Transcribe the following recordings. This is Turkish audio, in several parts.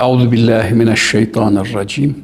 Euzu billahi mineşşeytanirracim.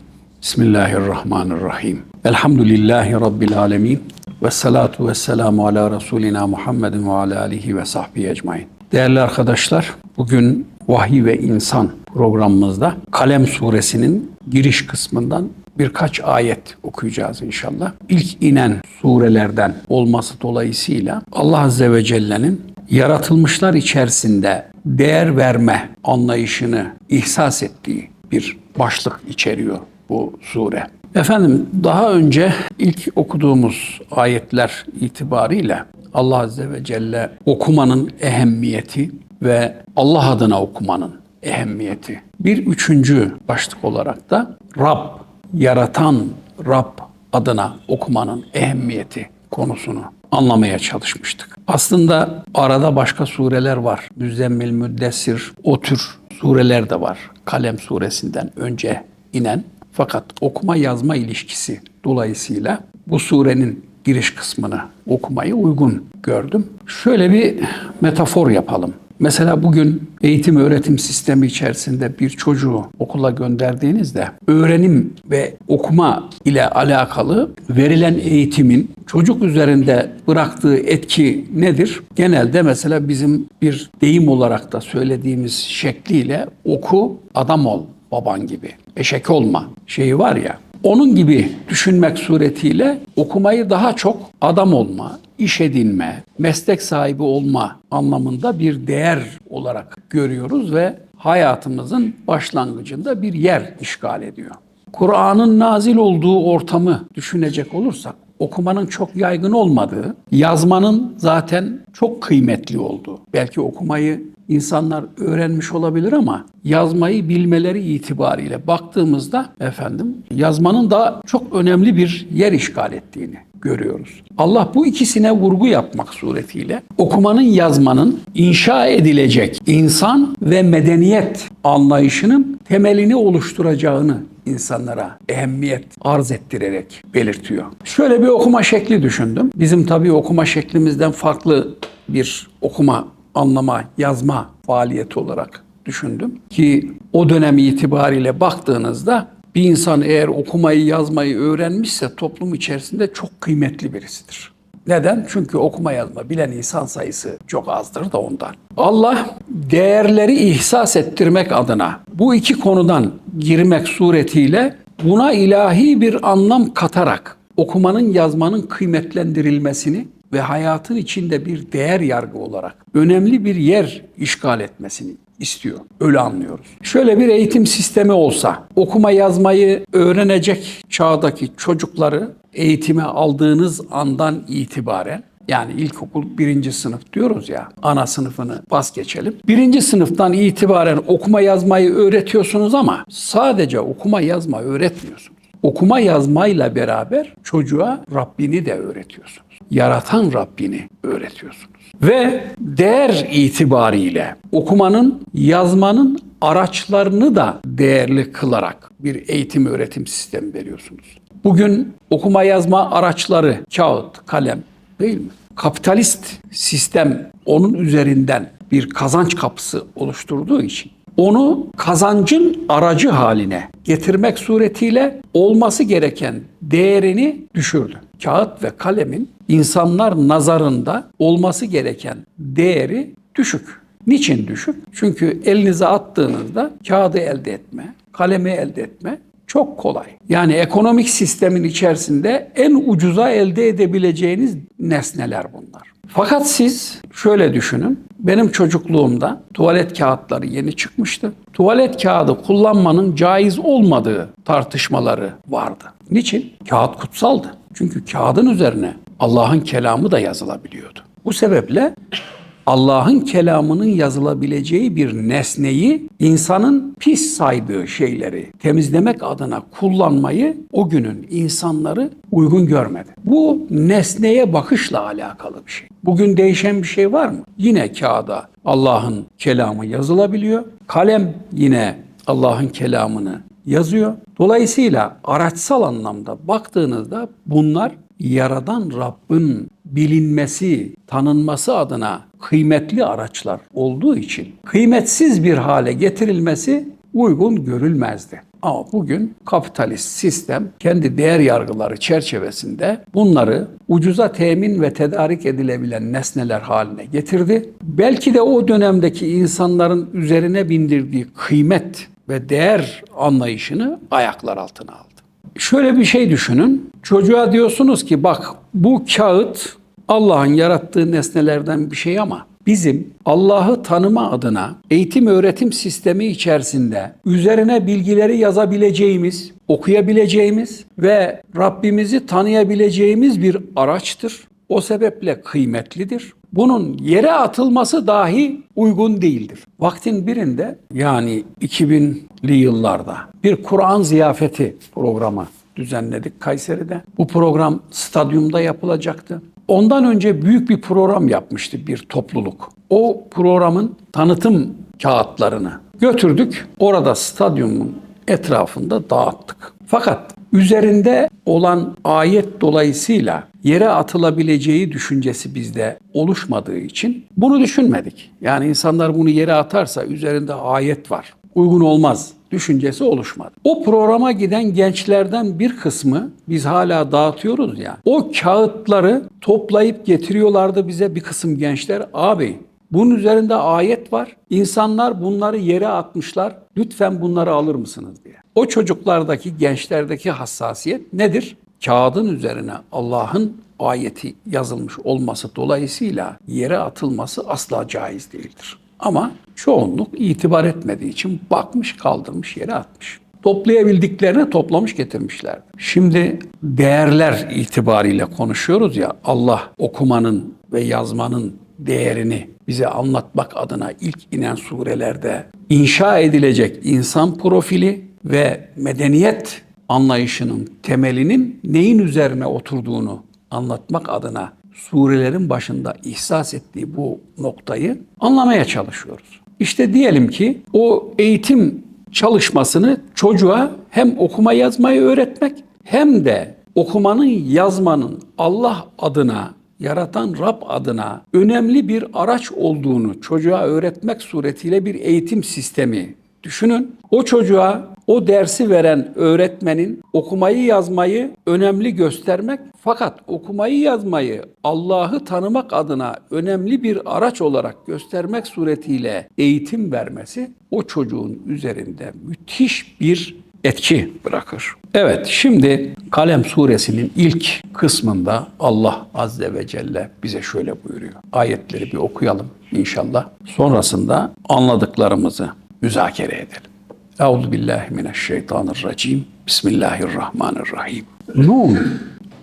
Bismillahirrahmanirrahim. Elhamdülillahi rabbil alamin. Ve salatu ve selamu ala Resulina Muhammedin ve ala alihi ve sahbihi ecmain. Değerli arkadaşlar, bugün Vahiy ve İnsan programımızda Kalem suresinin giriş kısmından birkaç ayet okuyacağız inşallah. İlk inen surelerden olması dolayısıyla Allah Azze ve Celle'nin yaratılmışlar içerisinde değer verme anlayışını ihsas ettiği bir başlık içeriyor bu sure. Efendim daha önce ilk okuduğumuz ayetler itibariyle Allah Azze ve Celle okumanın ehemmiyeti ve Allah adına okumanın ehemmiyeti. Bir üçüncü başlık olarak da Rab, yaratan Rab adına okumanın ehemmiyeti konusunu anlamaya çalışmıştık. Aslında arada başka sureler var. Müzzemmil, Müddessir, o tür sureler de var. Kalem suresinden önce inen. Fakat okuma yazma ilişkisi dolayısıyla bu surenin giriş kısmını okumayı uygun gördüm. Şöyle bir metafor yapalım. Mesela bugün eğitim öğretim sistemi içerisinde bir çocuğu okula gönderdiğinizde öğrenim ve okuma ile alakalı verilen eğitimin çocuk üzerinde bıraktığı etki nedir? Genelde mesela bizim bir deyim olarak da söylediğimiz şekliyle oku adam ol baban gibi. Eşek olma şeyi var ya. Onun gibi düşünmek suretiyle okumayı daha çok adam olma, iş edinme, meslek sahibi olma anlamında bir değer olarak görüyoruz ve hayatımızın başlangıcında bir yer işgal ediyor. Kur'an'ın nazil olduğu ortamı düşünecek olursak okumanın çok yaygın olmadığı, yazmanın zaten çok kıymetli olduğu. Belki okumayı insanlar öğrenmiş olabilir ama yazmayı bilmeleri itibariyle baktığımızda efendim yazmanın da çok önemli bir yer işgal ettiğini görüyoruz. Allah bu ikisine vurgu yapmak suretiyle okumanın yazmanın inşa edilecek insan ve medeniyet anlayışının temelini oluşturacağını insanlara ehemmiyet arz ettirerek belirtiyor. Şöyle bir okuma şekli düşündüm. Bizim tabii okuma şeklimizden farklı bir okuma, anlama, yazma faaliyeti olarak düşündüm. Ki o dönem itibariyle baktığınızda bir insan eğer okumayı yazmayı öğrenmişse toplum içerisinde çok kıymetli birisidir. Neden? Çünkü okuma yazma bilen insan sayısı çok azdır da ondan. Allah değerleri ihsas ettirmek adına bu iki konudan girmek suretiyle buna ilahi bir anlam katarak okumanın yazmanın kıymetlendirilmesini ve hayatın içinde bir değer yargı olarak önemli bir yer işgal etmesini istiyor. Öyle anlıyoruz. Şöyle bir eğitim sistemi olsa, okuma yazmayı öğrenecek çağdaki çocukları eğitime aldığınız andan itibaren yani ilkokul birinci sınıf diyoruz ya, ana sınıfını bas geçelim. Birinci sınıftan itibaren okuma yazmayı öğretiyorsunuz ama sadece okuma yazma öğretmiyorsunuz. Okuma yazmayla beraber çocuğa Rabbini de öğretiyorsunuz. Yaratan Rabbini öğretiyorsunuz. Ve değer itibariyle okumanın, yazmanın araçlarını da değerli kılarak bir eğitim öğretim sistemi veriyorsunuz. Bugün okuma yazma araçları kağıt, kalem değil mi? Kapitalist sistem onun üzerinden bir kazanç kapısı oluşturduğu için onu kazancın aracı haline getirmek suretiyle olması gereken değerini düşürdü. Kağıt ve kalemin insanlar nazarında olması gereken değeri düşük. Niçin düşük? Çünkü elinize attığınızda kağıdı elde etme, kalemi elde etme çok kolay. Yani ekonomik sistemin içerisinde en ucuza elde edebileceğiniz nesneler bunlar. Fakat siz şöyle düşünün. Benim çocukluğumda tuvalet kağıtları yeni çıkmıştı. Tuvalet kağıdı kullanmanın caiz olmadığı tartışmaları vardı. Niçin? Kağıt kutsaldı. Çünkü kağıdın üzerine Allah'ın kelamı da yazılabiliyordu. Bu sebeple Allah'ın kelamının yazılabileceği bir nesneyi insanın pis saydığı şeyleri temizlemek adına kullanmayı o günün insanları uygun görmedi. Bu nesneye bakışla alakalı bir şey. Bugün değişen bir şey var mı? Yine kağıda Allah'ın kelamı yazılabiliyor. Kalem yine Allah'ın kelamını yazıyor. Dolayısıyla araçsal anlamda baktığınızda bunlar Yaradan Rabbin bilinmesi, tanınması adına kıymetli araçlar olduğu için kıymetsiz bir hale getirilmesi uygun görülmezdi. Ama bugün kapitalist sistem kendi değer yargıları çerçevesinde bunları ucuza temin ve tedarik edilebilen nesneler haline getirdi. Belki de o dönemdeki insanların üzerine bindirdiği kıymet ve değer anlayışını ayaklar altına aldı. Şöyle bir şey düşünün. Çocuğa diyorsunuz ki bak bu kağıt Allah'ın yarattığı nesnelerden bir şey ama bizim Allah'ı tanıma adına eğitim öğretim sistemi içerisinde üzerine bilgileri yazabileceğimiz, okuyabileceğimiz ve Rabbimizi tanıyabileceğimiz bir araçtır. O sebeple kıymetlidir. Bunun yere atılması dahi uygun değildir. Vaktin birinde yani 2000'li yıllarda bir Kur'an ziyafeti programı düzenledik Kayseri'de. Bu program stadyumda yapılacaktı. Ondan önce büyük bir program yapmıştı bir topluluk. O programın tanıtım kağıtlarını götürdük. Orada stadyumun etrafında dağıttık. Fakat üzerinde olan ayet dolayısıyla yere atılabileceği düşüncesi bizde oluşmadığı için bunu düşünmedik. Yani insanlar bunu yere atarsa üzerinde ayet var. Uygun olmaz düşüncesi oluşmadı. O programa giden gençlerden bir kısmı biz hala dağıtıyoruz ya. O kağıtları toplayıp getiriyorlardı bize bir kısım gençler. Abi bunun üzerinde ayet var. İnsanlar bunları yere atmışlar. Lütfen bunları alır mısınız diye. O çocuklardaki, gençlerdeki hassasiyet nedir? Kağıdın üzerine Allah'ın ayeti yazılmış olması dolayısıyla yere atılması asla caiz değildir. Ama çoğunluk itibar etmediği için bakmış kaldırmış yere atmış. Toplayabildiklerini toplamış getirmişler. Şimdi değerler itibariyle konuşuyoruz ya Allah okumanın ve yazmanın değerini bize anlatmak adına ilk inen surelerde inşa edilecek insan profili ve medeniyet anlayışının temelinin neyin üzerine oturduğunu anlatmak adına surelerin başında ihsas ettiği bu noktayı anlamaya çalışıyoruz. İşte diyelim ki o eğitim çalışmasını çocuğa hem okuma yazmayı öğretmek hem de okumanın yazmanın Allah adına yaratan Rab adına önemli bir araç olduğunu çocuğa öğretmek suretiyle bir eğitim sistemi düşünün. O çocuğa o dersi veren öğretmenin okumayı yazmayı önemli göstermek fakat okumayı yazmayı Allah'ı tanımak adına önemli bir araç olarak göstermek suretiyle eğitim vermesi o çocuğun üzerinde müthiş bir etki bırakır. Evet şimdi Kalem suresinin ilk kısmında Allah azze ve celle bize şöyle buyuruyor. Ayetleri bir okuyalım inşallah. Sonrasında anladıklarımızı müzakere edelim. Euzu billahi mineşşeytanirracim. Bismillahirrahmanirrahim. Nun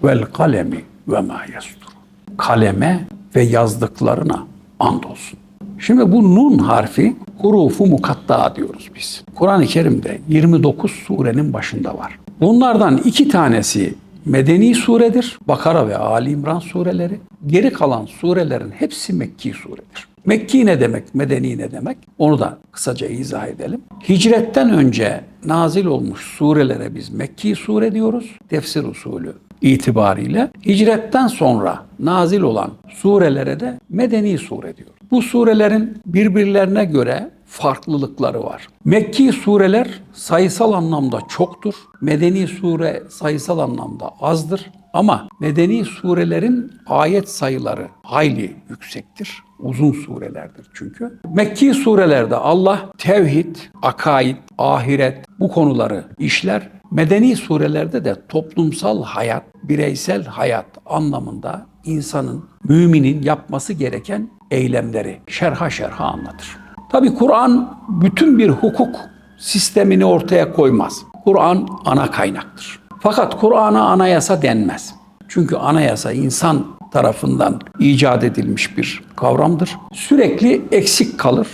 vel kalemi ve ma yastur. Kaleme ve yazdıklarına andolsun. Şimdi bu nun harfi hurufu mukatta diyoruz biz. Kur'an-ı Kerim'de 29 surenin başında var. Bunlardan iki tanesi Medeni suredir. Bakara ve Ali İmran sureleri. Geri kalan surelerin hepsi Mekki suredir. Mekki ne demek, medeni ne demek? Onu da kısaca izah edelim. Hicretten önce nazil olmuş surelere biz Mekki sure diyoruz. Tefsir usulü itibariyle. Hicretten sonra nazil olan surelere de medeni sure diyoruz. Bu surelerin birbirlerine göre farklılıkları var. Mekki sureler sayısal anlamda çoktur. Medeni sure sayısal anlamda azdır. Ama medeni surelerin ayet sayıları hayli yüksektir. Uzun surelerdir çünkü. Mekki surelerde Allah tevhid, akaid, ahiret bu konuları işler. Medeni surelerde de toplumsal hayat, bireysel hayat anlamında insanın, müminin yapması gereken eylemleri şerha şerha anlatır. Tabi Kur'an bütün bir hukuk sistemini ortaya koymaz. Kur'an ana kaynaktır. Fakat Kur'an'a anayasa denmez. Çünkü anayasa insan tarafından icat edilmiş bir kavramdır. Sürekli eksik kalır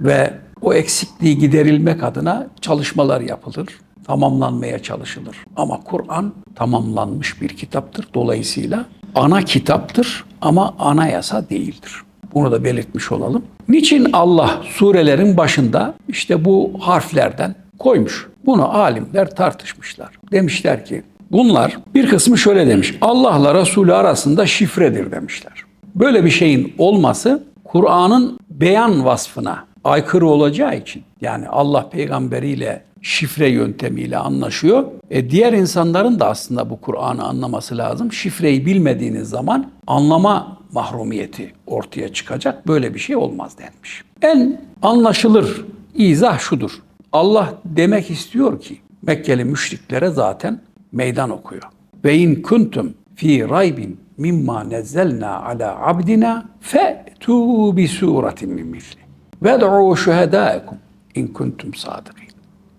ve o eksikliği giderilmek adına çalışmalar yapılır, tamamlanmaya çalışılır. Ama Kur'an tamamlanmış bir kitaptır. Dolayısıyla ana kitaptır ama anayasa değildir. Bunu da belirtmiş olalım. Niçin Allah surelerin başında işte bu harflerden koymuş? Bunu alimler tartışmışlar. Demişler ki bunlar bir kısmı şöyle demiş. Allah'la Resulü arasında şifredir demişler. Böyle bir şeyin olması Kur'an'ın beyan vasfına aykırı olacağı için yani Allah peygamberiyle şifre yöntemiyle anlaşıyor. E diğer insanların da aslında bu Kur'an'ı anlaması lazım. Şifreyi bilmediğiniz zaman anlama mahrumiyeti ortaya çıkacak. Böyle bir şey olmaz denmiş. En anlaşılır izah şudur. Allah demek istiyor ki Mekkeli müşriklere zaten meydan okuyor. Ve in kuntum fi raybin mimma nezzelna ala abdina fe'tu bi suratin min misli. Ved'u şuhedâekum in kuntum sadikin.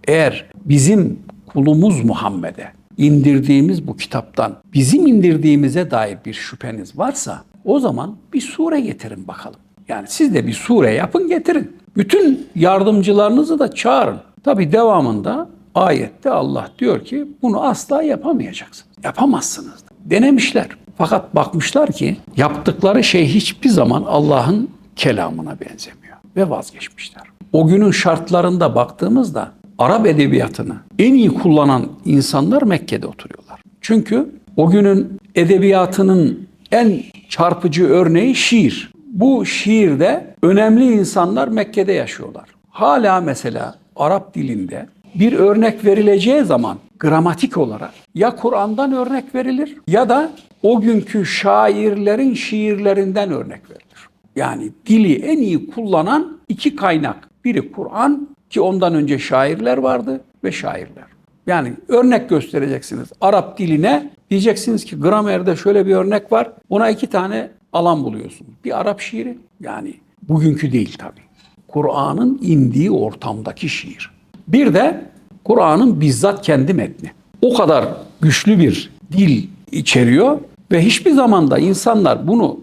Eğer bizim kulumuz Muhammed'e indirdiğimiz bu kitaptan bizim indirdiğimize dair bir şüpheniz varsa o zaman bir sure getirin bakalım. Yani siz de bir sure yapın getirin. Bütün yardımcılarınızı da çağırın. Tabi devamında ayette Allah diyor ki bunu asla yapamayacaksınız. Yapamazsınız. Denemişler. Fakat bakmışlar ki yaptıkları şey hiçbir zaman Allah'ın kelamına benzemiyor ve vazgeçmişler. O günün şartlarında baktığımızda Arap edebiyatını en iyi kullanan insanlar Mekke'de oturuyorlar. Çünkü o günün edebiyatının en çarpıcı örneği şiir. Bu şiirde önemli insanlar Mekke'de yaşıyorlar. Hala mesela Arap dilinde bir örnek verileceği zaman gramatik olarak ya Kur'an'dan örnek verilir ya da o günkü şairlerin şiirlerinden örnek verilir. Yani dili en iyi kullanan iki kaynak. Biri Kur'an ki ondan önce şairler vardı ve şairler. Yani örnek göstereceksiniz Arap diline. Diyeceksiniz ki gramerde şöyle bir örnek var. Ona iki tane alan buluyorsunuz. Bir Arap şiiri yani bugünkü değil tabii. Kur'an'ın indiği ortamdaki şiir. Bir de Kur'an'ın bizzat kendi metni. O kadar güçlü bir dil içeriyor ve hiçbir zamanda insanlar bunu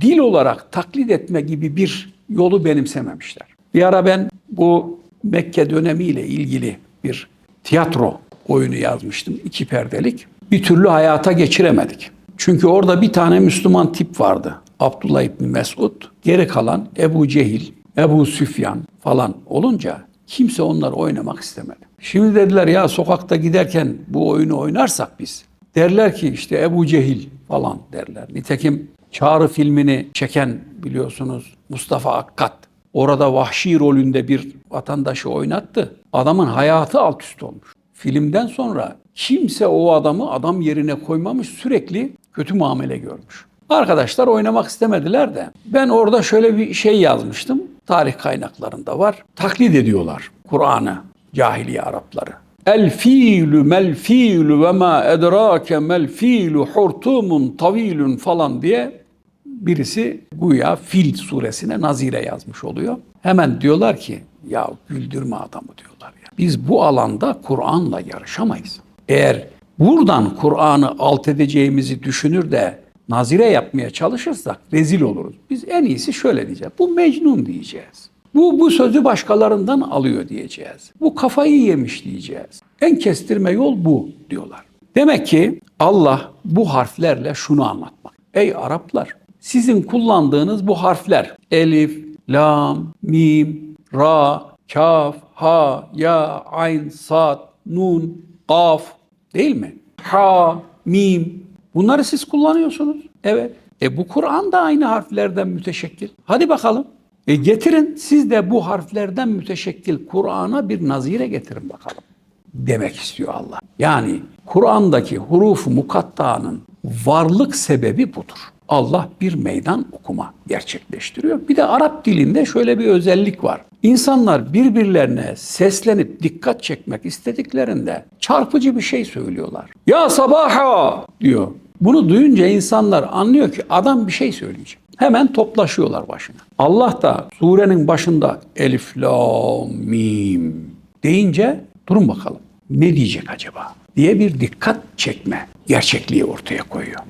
dil olarak taklit etme gibi bir yolu benimsememişler. Bir ara ben bu Mekke dönemiyle ilgili bir tiyatro oyunu yazmıştım. iki perdelik. Bir türlü hayata geçiremedik. Çünkü orada bir tane Müslüman tip vardı. Abdullah İbni Mesud. Geri kalan Ebu Cehil, Ebu Süfyan falan olunca kimse onları oynamak istemedi. Şimdi dediler ya sokakta giderken bu oyunu oynarsak biz. Derler ki işte Ebu Cehil falan derler. Nitekim Çağrı filmini çeken biliyorsunuz Mustafa Akkat. Orada vahşi rolünde bir vatandaşı oynattı. Adamın hayatı alt üst olmuş. Filmden sonra kimse o adamı adam yerine koymamış sürekli kötü muamele görmüş. Arkadaşlar oynamak istemediler de ben orada şöyle bir şey yazmıştım. Tarih kaynaklarında var. Taklit ediyorlar Kur'an'ı cahiliye Arapları. El fiilü mel fiilü ve ma edrake mel fiilü hurtumun tavilun falan diye birisi güya Fil suresine nazire yazmış oluyor. Hemen diyorlar ki ya güldürme adamı diyorlar ya. Biz bu alanda Kur'an'la yarışamayız. Eğer buradan Kur'an'ı alt edeceğimizi düşünür de nazire yapmaya çalışırsak rezil oluruz. Biz en iyisi şöyle diyeceğiz. Bu Mecnun diyeceğiz. Bu, bu sözü başkalarından alıyor diyeceğiz. Bu kafayı yemiş diyeceğiz. En kestirme yol bu diyorlar. Demek ki Allah bu harflerle şunu anlatmak. Ey Araplar sizin kullandığınız bu harfler elif, lam, mim, ra, kaf, ha, ya, ayn, sad, nun, kaf değil mi? Ha, mim. Bunları siz kullanıyorsunuz. Evet. E bu Kur'an da aynı harflerden müteşekkil. Hadi bakalım. E getirin siz de bu harflerden müteşekkil Kur'an'a bir nazire getirin bakalım. Demek istiyor Allah. Yani Kur'an'daki huruf mukattanın varlık sebebi budur. Allah bir meydan okuma gerçekleştiriyor. Bir de Arap dilinde şöyle bir özellik var. İnsanlar birbirlerine seslenip dikkat çekmek istediklerinde çarpıcı bir şey söylüyorlar. Ya sabaha diyor. Bunu duyunca insanlar anlıyor ki adam bir şey söyleyecek. Hemen toplaşıyorlar başına. Allah da surenin başında elif, la, mim deyince durun bakalım ne diyecek acaba diye bir dikkat çekme gerçekliği ortaya koyuyor.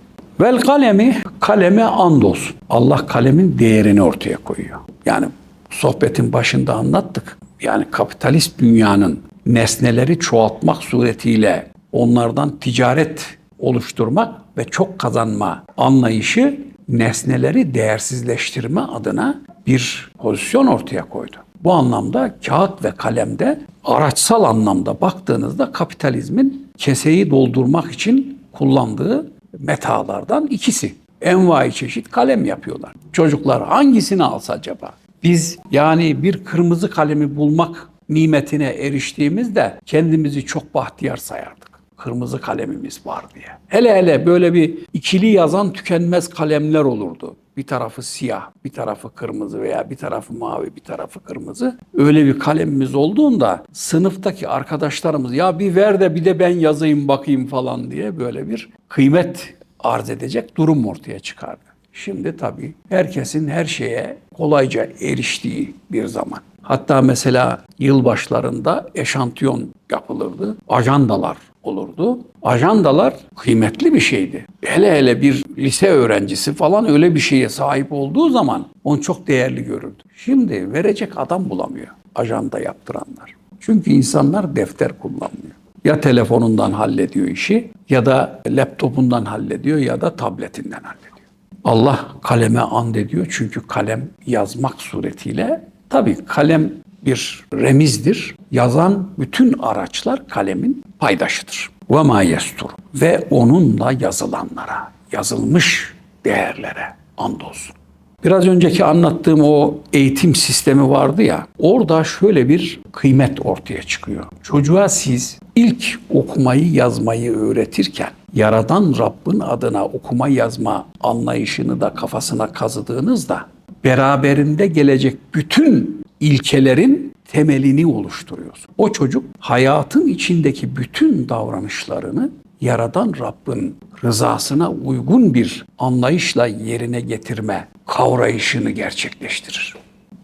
Vel kalemi kaleme andolsun. Allah kalemin değerini ortaya koyuyor. Yani sohbetin başında anlattık. Yani kapitalist dünyanın nesneleri çoğaltmak suretiyle onlardan ticaret oluşturmak ve çok kazanma anlayışı nesneleri değersizleştirme adına bir pozisyon ortaya koydu. Bu anlamda kağıt ve kalemde araçsal anlamda baktığınızda kapitalizmin keseyi doldurmak için kullandığı metalardan ikisi. Envai çeşit kalem yapıyorlar. Çocuklar hangisini alsa acaba? Biz yani bir kırmızı kalemi bulmak nimetine eriştiğimizde kendimizi çok bahtiyar sayardık. Kırmızı kalemimiz var diye. Hele hele böyle bir ikili yazan tükenmez kalemler olurdu. Bir tarafı siyah, bir tarafı kırmızı veya bir tarafı mavi, bir tarafı kırmızı. Öyle bir kalemimiz olduğunda sınıftaki arkadaşlarımız ya bir ver de bir de ben yazayım bakayım falan diye böyle bir kıymet arz edecek durum ortaya çıkardı. Şimdi tabii herkesin her şeye kolayca eriştiği bir zaman. Hatta mesela yılbaşlarında eşantiyon yapılırdı. Ajandalar olurdu. Ajandalar kıymetli bir şeydi. Hele hele bir lise öğrencisi falan öyle bir şeye sahip olduğu zaman onu çok değerli görürdü. Şimdi verecek adam bulamıyor ajanda yaptıranlar. Çünkü insanlar defter kullanmıyor. Ya telefonundan hallediyor işi ya da laptopundan hallediyor ya da tabletinden hallediyor. Allah kaleme and ediyor çünkü kalem yazmak suretiyle tabii kalem bir remizdir. Yazan bütün araçlar kalemin paydaşıdır. Ve ma yestur ve onunla yazılanlara, yazılmış değerlere andolsun. Biraz önceki anlattığım o eğitim sistemi vardı ya, orada şöyle bir kıymet ortaya çıkıyor. Çocuğa siz ilk okumayı yazmayı öğretirken Yaradan Rabbin adına okuma yazma anlayışını da kafasına kazıdığınızda beraberinde gelecek bütün ilkelerin temelini oluşturuyorsun. O çocuk hayatın içindeki bütün davranışlarını Yaradan Rabbin rızasına uygun bir anlayışla yerine getirme kavrayışını gerçekleştirir.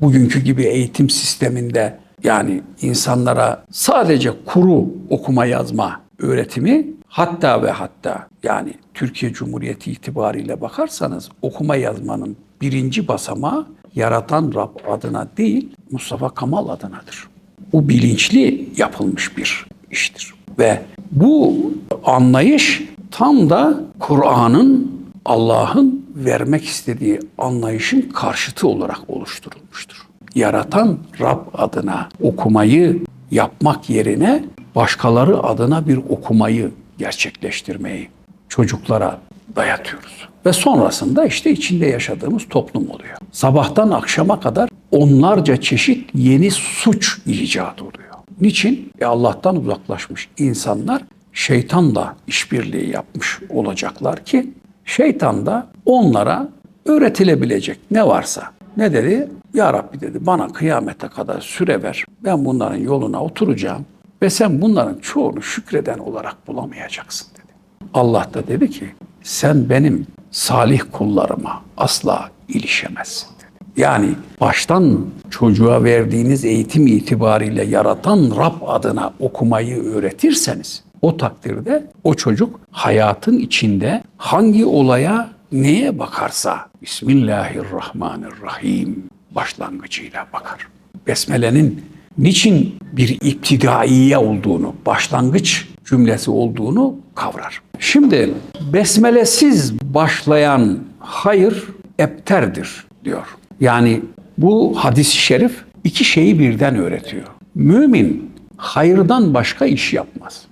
Bugünkü gibi eğitim sisteminde yani insanlara sadece kuru okuma yazma öğretimi hatta ve hatta yani Türkiye Cumhuriyeti itibariyle bakarsanız okuma yazmanın birinci basamağı yaratan Rab adına değil Mustafa Kamal adınadır. Bu bilinçli yapılmış bir iştir. Ve bu anlayış tam da Kur'an'ın Allah'ın vermek istediği anlayışın karşıtı olarak oluşturulmuştur. Yaratan Rab adına okumayı yapmak yerine başkaları adına bir okumayı gerçekleştirmeyi çocuklara dayatıyoruz. Ve sonrasında işte içinde yaşadığımız toplum oluyor. Sabahtan akşama kadar onlarca çeşit yeni suç icat oluyor. Niçin? E Allah'tan uzaklaşmış insanlar şeytanla işbirliği yapmış olacaklar ki şeytan da onlara öğretilebilecek ne varsa ne dedi? Ya Rabbi dedi bana kıyamete kadar süre ver. Ben bunların yoluna oturacağım ve sen bunların çoğunu şükreden olarak bulamayacaksın dedi. Allah da dedi ki sen benim salih kullarıma asla ilişemezsin dedi. Yani baştan çocuğa verdiğiniz eğitim itibariyle yaratan Rab adına okumayı öğretirseniz o takdirde o çocuk hayatın içinde hangi olaya neye bakarsa Bismillahirrahmanirrahim başlangıcıyla bakar. Besmele'nin niçin bir iptidaiye olduğunu, başlangıç cümlesi olduğunu kavrar. Şimdi besmelesiz başlayan hayır epterdir diyor. Yani bu hadis-i şerif iki şeyi birden öğretiyor. Mümin hayırdan başka iş yapmaz.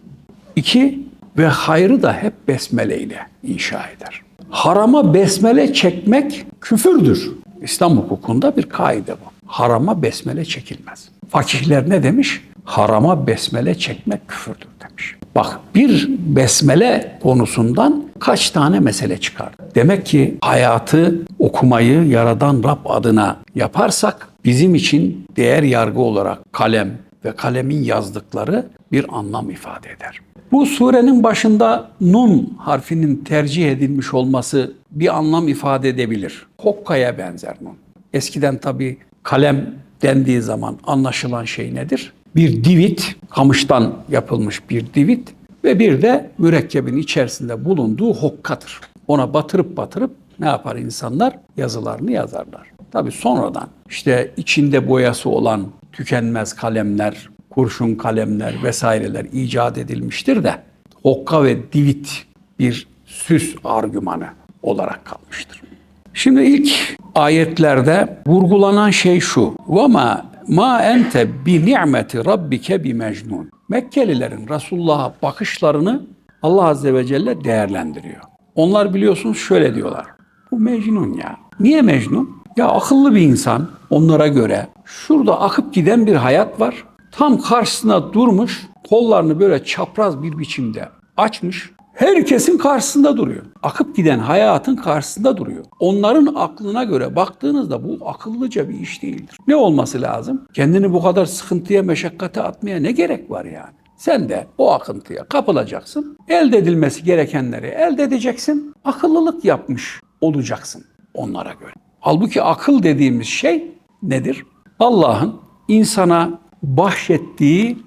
İki ve hayrı da hep besmele ile inşa eder. Harama besmele çekmek küfürdür. İslam hukukunda bir kaide bu. Harama besmele çekilmez. Fakihler ne demiş? Harama besmele çekmek küfürdür demiş. Bak bir besmele konusundan kaç tane mesele çıkar. Demek ki hayatı okumayı yaradan Rab adına yaparsak bizim için değer yargı olarak kalem ve kalemin yazdıkları bir anlam ifade eder. Bu surenin başında nun harfinin tercih edilmiş olması bir anlam ifade edebilir. Hokkaya benzer nun. Eskiden tabi kalem dendiği zaman anlaşılan şey nedir? Bir divit, kamıştan yapılmış bir divit ve bir de mürekkebin içerisinde bulunduğu hokkadır. Ona batırıp batırıp ne yapar insanlar? Yazılarını yazarlar. Tabi sonradan işte içinde boyası olan tükenmez kalemler, kurşun kalemler vesaireler icat edilmiştir de hokka ve divit bir süs argümanı olarak kalmıştır. Şimdi ilk ayetlerde vurgulanan şey şu. Vama ma ente bi ni'meti rabbike bi mecnun. Mekkelilerin Resulullah'a bakışlarını Allah Azze ve Celle değerlendiriyor. Onlar biliyorsunuz şöyle diyorlar. Bu Mecnun ya. Niye Mecnun? Ya akıllı bir insan onlara göre. Şurada akıp giden bir hayat var. Tam karşısına durmuş, kollarını böyle çapraz bir biçimde açmış. Herkesin karşısında duruyor. Akıp giden hayatın karşısında duruyor. Onların aklına göre baktığınızda bu akıllıca bir iş değildir. Ne olması lazım? Kendini bu kadar sıkıntıya, meşakkate atmaya ne gerek var yani? Sen de o akıntıya kapılacaksın. Elde edilmesi gerekenleri elde edeceksin. Akıllılık yapmış olacaksın onlara göre. Halbuki akıl dediğimiz şey nedir? Allah'ın insana bahşettiği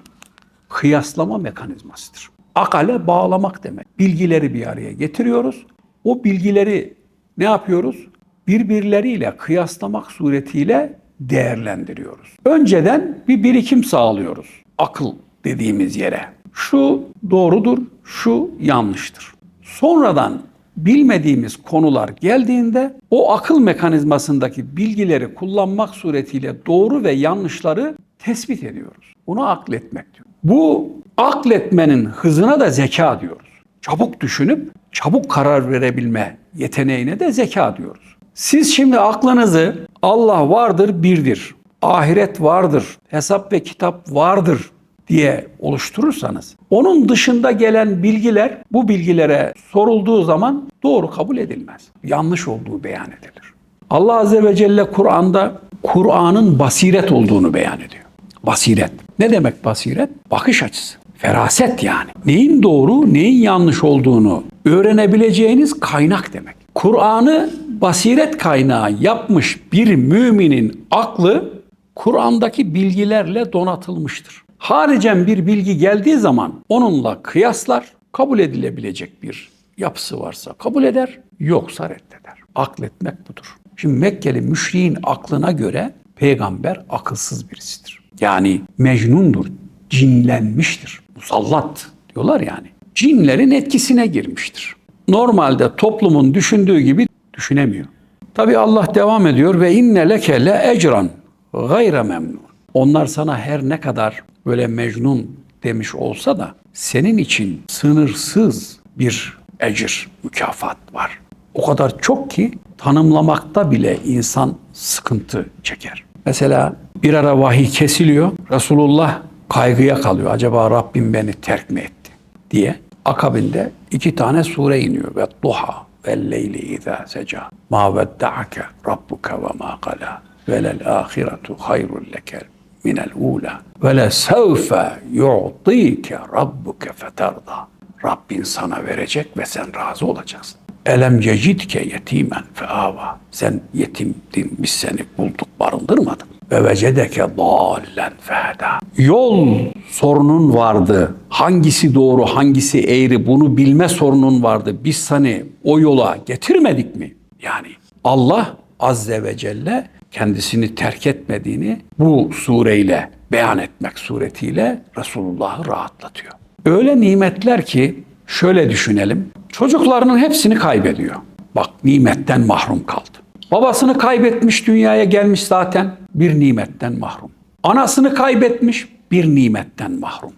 kıyaslama mekanizmasıdır. Akale bağlamak demek. Bilgileri bir araya getiriyoruz. O bilgileri ne yapıyoruz? Birbirleriyle kıyaslamak suretiyle değerlendiriyoruz. Önceden bir birikim sağlıyoruz. Akıl dediğimiz yere. Şu doğrudur, şu yanlıştır. Sonradan bilmediğimiz konular geldiğinde o akıl mekanizmasındaki bilgileri kullanmak suretiyle doğru ve yanlışları tespit ediyoruz. Bunu akletmek diyor. Bu akletmenin hızına da zeka diyoruz. Çabuk düşünüp çabuk karar verebilme yeteneğine de zeka diyoruz. Siz şimdi aklınızı Allah vardır birdir, ahiret vardır, hesap ve kitap vardır diye oluşturursanız onun dışında gelen bilgiler bu bilgilere sorulduğu zaman doğru kabul edilmez. Yanlış olduğu beyan edilir. Allah Azze ve Celle Kur'an'da Kur'an'ın basiret olduğunu beyan ediyor. Basiret. Ne demek basiret? Bakış açısı. Feraset yani. Neyin doğru, neyin yanlış olduğunu öğrenebileceğiniz kaynak demek. Kur'an'ı basiret kaynağı yapmış bir müminin aklı Kur'an'daki bilgilerle donatılmıştır. Haricen bir bilgi geldiği zaman onunla kıyaslar, kabul edilebilecek bir yapısı varsa kabul eder, yoksa reddeder. Akletmek budur. Şimdi Mekkeli müşriğin aklına göre peygamber akılsız birisidir. Yani mecnundur, cinlenmiştir. Musallat diyorlar yani. Cinlerin etkisine girmiştir. Normalde toplumun düşündüğü gibi düşünemiyor. Tabi Allah devam ediyor ve inne leke le ecran gayre memnun. Onlar sana her ne kadar böyle mecnun demiş olsa da senin için sınırsız bir ecir, mükafat var. O kadar çok ki tanımlamakta bile insan sıkıntı çeker. Mesela bir ara vahiy kesiliyor. Resulullah kaygıya kalıyor. Acaba Rabbim beni terk mi etti diye. Akabinde iki tane sure iniyor. Ve duha ve leyli izâ seca. Ma vedda'ake rabbuke ve ma kala. Ve lel ahiretu hayrun leke minel ula. Ve le sevfe yu'tike rabbuke feterda. Rabbin sana verecek ve sen razı olacaksın. Elem yecidke yetimen feava. Sen yetimdin biz seni bulduk barındırmadık. Ve vecedeke dallen feheda. Yol sorunun vardı. Hangisi doğru hangisi eğri bunu bilme sorunun vardı. Biz seni o yola getirmedik mi? Yani Allah azze ve celle kendisini terk etmediğini bu sureyle beyan etmek suretiyle Resulullah'ı rahatlatıyor. Öyle nimetler ki şöyle düşünelim. Çocuklarının hepsini kaybediyor. Bak nimetten mahrum kaldı. Babasını kaybetmiş dünyaya gelmiş zaten bir nimetten mahrum. Anasını kaybetmiş bir nimetten mahrum.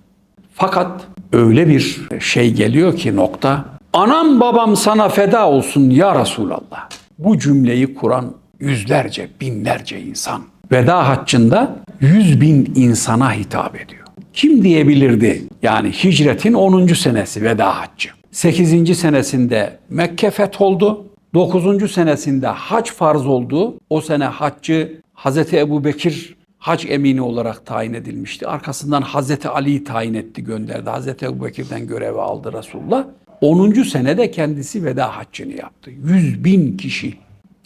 Fakat öyle bir şey geliyor ki nokta. Anam babam sana feda olsun ya Resulallah. Bu cümleyi kuran yüzlerce, binlerce insan. Veda haccında yüz bin insana hitap ediyor. Kim diyebilirdi? Yani hicretin 10. senesi veda haccı. 8. senesinde Mekke fetholdu. 9. senesinde hac farz oldu. O sene haccı Hazreti Ebu Bekir hac emini olarak tayin edilmişti. Arkasından Hazreti Ali'yi tayin etti gönderdi. Hazreti Ebu Bekir'den görevi aldı Resulullah. 10. senede kendisi veda haccını yaptı. 100 bin kişi.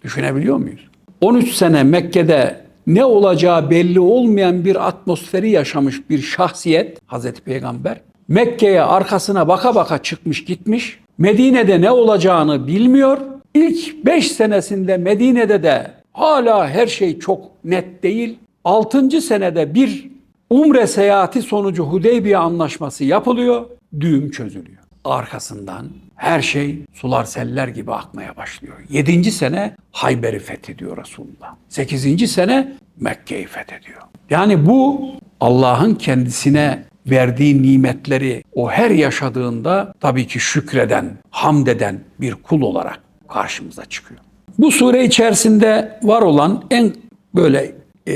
Düşünebiliyor muyuz? 13 sene Mekke'de ne olacağı belli olmayan bir atmosferi yaşamış bir şahsiyet Hazreti Peygamber. Mekke'ye arkasına baka baka çıkmış gitmiş. Medine'de ne olacağını bilmiyor. İlk 5 senesinde Medine'de de hala her şey çok net değil. 6. senede bir umre seyahati sonucu Hudeybiye anlaşması yapılıyor. Düğüm çözülüyor. Arkasından her şey sular seller gibi akmaya başlıyor. 7. sene Hayber'i fethediyor Resulullah. 8. sene Mekke'yi fethediyor. Yani bu Allah'ın kendisine verdiği nimetleri o her yaşadığında tabii ki şükreden, hamd eden bir kul olarak karşımıza çıkıyor. Bu sure içerisinde var olan en böyle e,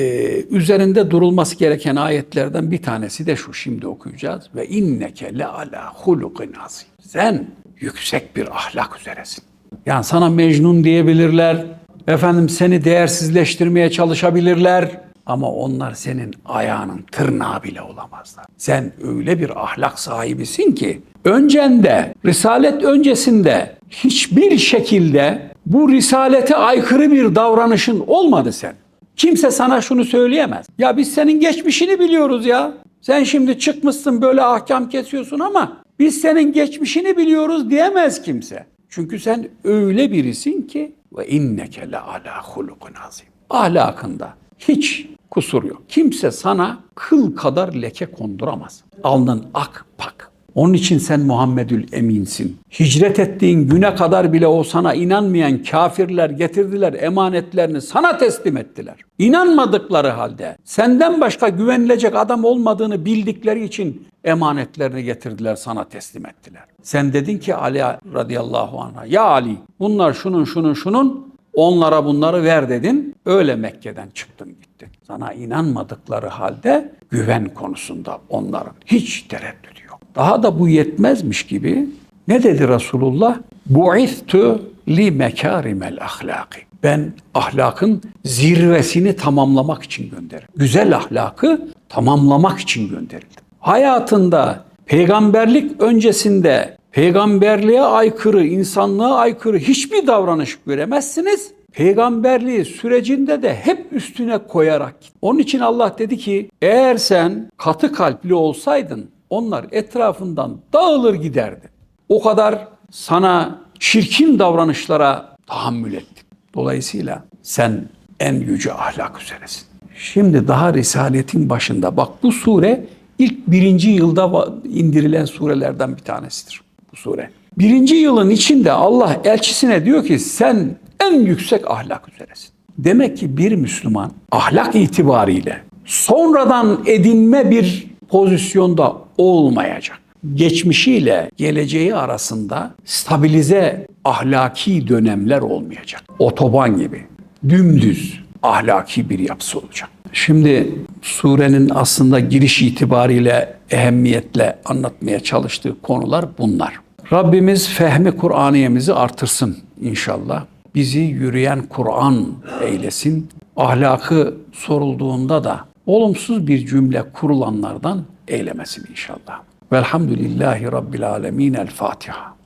üzerinde durulması gereken ayetlerden bir tanesi de şu şimdi okuyacağız. Ve inneke le ala hulukin azim. Sen yüksek bir ahlak üzeresin. Yani sana mecnun diyebilirler. Efendim seni değersizleştirmeye çalışabilirler. Ama onlar senin ayağının tırnağı bile olamazlar. Sen öyle bir ahlak sahibisin ki öncende, risalet öncesinde hiçbir şekilde bu risalete aykırı bir davranışın olmadı sen. Kimse sana şunu söyleyemez. Ya biz senin geçmişini biliyoruz ya. Sen şimdi çıkmışsın böyle ahkam kesiyorsun ama biz senin geçmişini biliyoruz diyemez kimse. Çünkü sen öyle birisin ki ve inneke le ala hulukun azim. Ahlakında hiç kusur yok. Kimse sana kıl kadar leke konduramaz. Alnın ak pak. Onun için sen Muhammedül Emin'sin. Hicret ettiğin güne kadar bile o sana inanmayan kafirler getirdiler emanetlerini sana teslim ettiler. İnanmadıkları halde senden başka güvenilecek adam olmadığını bildikleri için emanetlerini getirdiler sana teslim ettiler. Sen dedin ki Ali radıyallahu anh'a ya Ali bunlar şunun şunun şunun onlara bunları ver dedin. Öyle Mekke'den çıktın gittin. Sana inanmadıkları halde güven konusunda onların hiç tereddüdü yok. Daha da bu yetmezmiş gibi ne dedi Resulullah? Bu'ithtu li mekarimel ahlaki. Ben ahlakın zirvesini tamamlamak için gönderildim. Güzel ahlakı tamamlamak için gönderildim. Hayatında peygamberlik öncesinde peygamberliğe aykırı, insanlığa aykırı hiçbir davranış göremezsiniz. Peygamberliği sürecinde de hep üstüne koyarak. Onun için Allah dedi ki eğer sen katı kalpli olsaydın onlar etrafından dağılır giderdi. O kadar sana çirkin davranışlara tahammül ettik. Dolayısıyla sen en yüce ahlak üzeresin. Şimdi daha Risaletin başında bak bu sure ilk birinci yılda indirilen surelerden bir tanesidir bu sure. Birinci yılın içinde Allah elçisine diyor ki sen en yüksek ahlak üzeresin. Demek ki bir Müslüman ahlak itibariyle sonradan edinme bir pozisyonda olmayacak. Geçmişiyle geleceği arasında stabilize ahlaki dönemler olmayacak. Otoban gibi dümdüz ahlaki bir yapısı olacak. Şimdi surenin aslında giriş itibariyle ehemmiyetle anlatmaya çalıştığı konular bunlar. Rabbimiz fehmi Kur'aniyemizi artırsın inşallah. Bizi yürüyen Kur'an eylesin. Ahlakı sorulduğunda da olumsuz bir cümle kurulanlardan eylemesin inşallah. Velhamdülillahi Rabbil Alemin. El Fatiha.